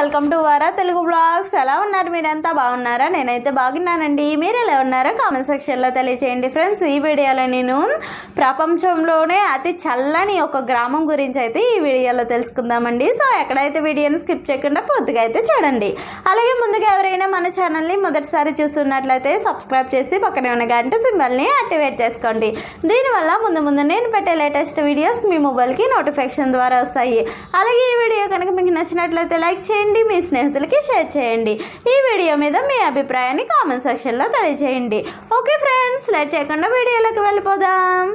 Welcome to వారా Telugu blogs. ఎలా ఉన్నారు మీరంతా? బాగున్నారా? నేనైతే బాగున్నానండి. మీరు ఎలా ఉన్నారా? కామెంట్ సెక్షన్లో తెలియచేయండి ఫ్రెండ్స్. ఈ వీడియోలో నేను ప్రపంచంలోనే అతి చల్లని ఒక గ్రామం గురించి అయితే ఈ వీడియోలో తెలుసుకుందామండి. సో ఎక్కడైతే వీడియోని స్కిప్ చేయకుండా పూర్తిగా అయితే చూడండి. అలాగే ముందుగా ఎవరైనా మన ఛానల్ని మొదటిసారి చూస్తున్నట్లయితే సబ్స్క్రైబ్ చేసి పక్కనే ఉన్న గంట సింబల్ని యాక్టివేట్ చేసుకోండి. దీనివల్ల ముందు ముందు నేను పెట్టే లేటెస్ట్ వీడియోస్ మీ మొబైల్కి నోటిఫికేషన్ ద్వారా వస్తాయి. అలాగే ఈ వీడియో కనుక మీకు నచ్చినట్లయితే లైక్ చేయండి. మీ స్నేహితులకి షేర్ చేయండి. ఈ వీడియో మీద మీ అభిప్రాయాన్ని కామెంట్ సెక్షన్లో తెలియజేయండి. ఓకే ఫ్రెండ్స్ లేట్ చేయకుండా వీడియోలోకి వెళ్ళిపోదాం.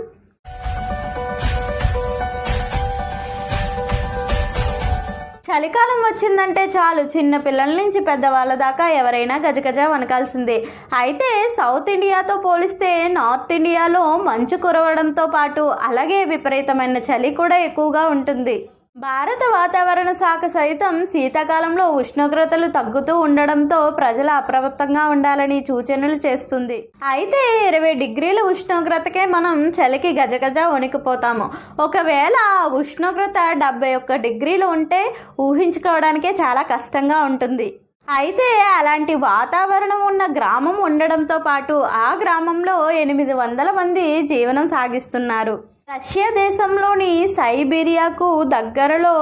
చలికాలం వచ్చిందంటే చాలు. చిన్న పిల్లల నుంచి పెద్దవాళ్ళ దాకా ఎవరైనా గజగజ వనకాల్సిందే అయితే సౌత్ ఇండియాతో పోలిస్తే నార్త్ ఇండియాలో మంచు కురవడంతో పాటు అలాగే విపరీతమైన చలి కూడా ఎక్కువగా ఉంటుంది. భారత వాతావరణ శాఖ సైతం శీతాకాలంలో ఉష్ణోగ్రతలు తగ్గుతూ ఉండడంతో ప్రజలు అప్రమత్తంగా ఉండాలని సూచనలు చేస్తుంది. అయితే ఇరవై డిగ్రీల ఉష్ణోగ్రతకే మనం చలికి గజగజ వణికిపోతాము. ఒకవేళ ఉష్ణోగ్రత డెబ్బై ఒక్క డిగ్రీలు ఉంటే ఊహించుకోవడానికే చాలా కష్టంగా ఉంటుంది. అయితే అలాంటి వాతావరణం ఉన్న గ్రామం ఉండడంతో పాటు ఆ గ్రామంలో ఎనిమిది వందల మంది జీవనం సాగిస్తున్నారు. రష్యా దేశంలోని సైబీరియాకు దగ్గరలో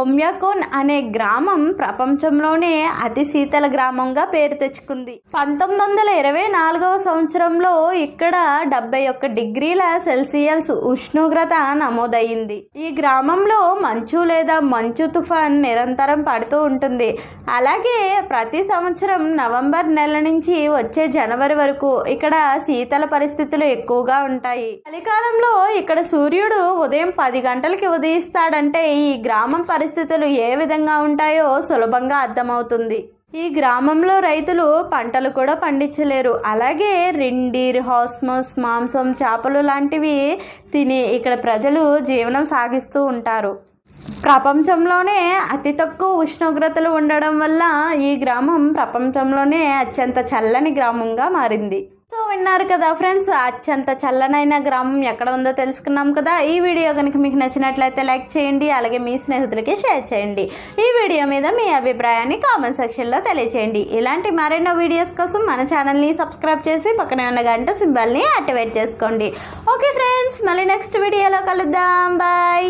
ఒమ్యాకోన్ అనే గ్రామం ప్రపంచంలోనే అతి శీతల గ్రామంగా పేరు తెచ్చుకుంది. పంతొమ్మిది వందల ఇరవై నాలుగవ సంవత్సరంలో ఇక్కడ డెబ్బై ఒక్క డిగ్రీల సెల్సియస్ ఉష్ణోగ్రత నమోదయ్యింది. ఈ గ్రామంలో మంచు లేదా మంచు తుఫాన్ నిరంతరం పడుతూ ఉంటుంది. అలాగే ప్రతి సంవత్సరం నవంబర్ నెల నుంచి వచ్చే జనవరి వరకు ఇక్కడ శీతల పరిస్థితులు ఎక్కువగా ఉంటాయి. చలికాలంలో ఇక్కడ సూర్యుడు ఉదయం పది గంటలకి ఉదయిస్తాడంటే ఈ గ్రామం పరిస్థితులు ఏ విధంగా ఉంటాయో సులభంగా అర్థమవుతుంది. ఈ గ్రామంలో రైతులు పంటలు కూడా పండించలేరు. అలాగే రిండీర్ హాస్మస్ మాంసం చేపలు లాంటివి తిని ఇక్కడ ప్రజలు జీవనం సాగిస్తూ ఉంటారు. ప్రపంచంలోనే అతి తక్కువ ఉష్ణోగ్రతలు ఉండడం వల్ల ఈ గ్రామం ప్రపంచంలోనే అత్యంత చల్లని గ్రామంగా మారింది. సో విన్నారు కదా ఫ్రెండ్స్. అత్యంత చల్లనైన గ్రామం ఎక్కడ ఉందో తెలుసుకున్నాం కదా. ఈ వీడియో కనుక మీకు నచ్చినట్లయితే లైక్ చేయండి అలాగే మీ స్నేహితులకి షేర్ చేయండి. ఈ వీడియో మీద మీ అభిప్రాయాన్ని కామెంట్ సెక్షన్లో తెలియచేయండి. ఇలాంటి మరెన్నో వీడియోస్ కోసం మన ఛానల్ని సబ్స్క్రైబ్ చేసి పక్కనే ఉన్న గంట సింబల్ని యాక్టివేట్ చేసుకోండి. ఓకే ఫ్రెండ్స్ మళ్ళీ నెక్స్ట్ వీడియోలో కలుద్దాం. బాయ్.